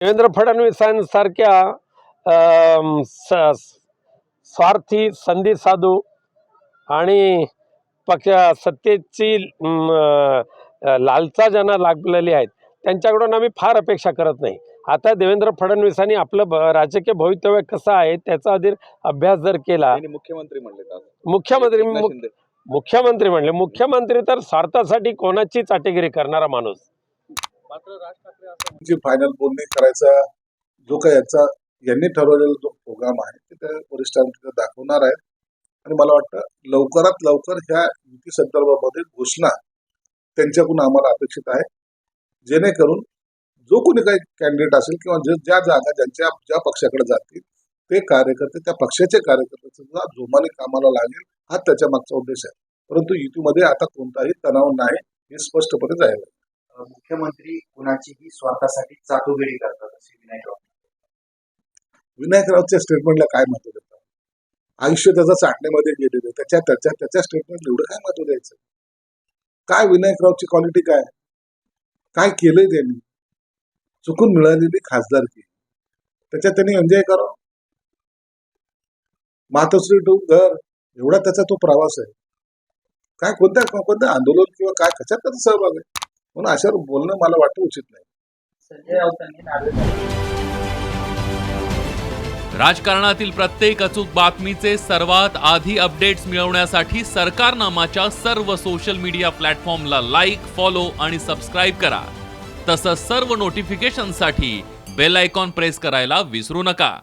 देवेंद्र फडणवीसांसारख्या स- स्वार्थी संधी साधू आणि पक्ष सत्तेची लालचा ज्यांना लागलेली आहेत त्यांच्याकडून आम्ही फार अपेक्षा करत नाही. आता देवेंद्र फडणवीसांनी आपलं ब- राजकीय भवितव्य कसं आहे त्याचा आधी अभ्यास जर केला मुख्यमंत्री म्हणले मुख्यमंत्री. मुख्यमंत्री म्हणले मुख्यमंत्री तर स्वार्थासाठी कोणाची चाटेगिरी करणारा माणूस. मात्र राज ठाकरे असं फायनल बोलणी करायचा जो काही याचा यांनी ठरवलेला जो प्रोग्राम आहे ते त्या वरिष्ठांकडे दाखवणार आहेत. आणि मला वाटतं लवकरात लवकर ह्या युती संदर्भामध्ये घोषणा त्यांच्याकडून आम्हाला अपेक्षित आहे. जेणेकरून जो कोणी काही कॅन्डिडेट असेल किंवा जे ज्या जागा ज्यांच्या ज्या पक्षाकडे जातील ते कार्यकर्ते त्या पक्षाचे कार्यकर्ते सुद्धा जोमाने कामाला लागेल हा त्याच्या मागचा उद्देश आहे. परंतु युतीमध्ये आता कोणताही तणाव नाही हे स्पष्टपणे जायला मुख्यमंत्री कुणाचीही स्वार्थासाठी चाटुगिरी करतात असे विनायक राऊत. विनायक राऊतच्या स्टेटमेंटला काय महत्त्व देतात आयुष्य त्याचं चाटण्यामध्ये गेलेलं त्याच्या त्याच्या त्याच्या स्टेटमेंट एवढं काय महत्त्व द्यायचं? काय विनायक राऊतची क्वालिटी काय? काय केलंय त्यांनी? चुकून मिळालेली खासदारकी त्याच्यात त्यांनी एन्जॉय करावं मातोश्री टू घर एवढा त्याचा तो प्रवास आहे. काय कोणत्या कोणत्या आंदोलन किंवा काय कशात त्याचा सहभाग आहे? म्हणून अशावर बोलणं मला वाटतं उचित नाही. संजय राऊतांनी नावे राजकारणातील प्रत्येक अचूक बातमीचे सर्वात आधी अपडेट्स मिळवण्यासाठी सरकारनामाच्या सर्व सोशल मीडिया प्लॅटफॉर्मला लाईक फॉलो आणि सबस्क्राईब करा. तसंच सर्व नोटिफिकेशनसाठी बेल आयकॉन प्रेस करायला विसरू नका.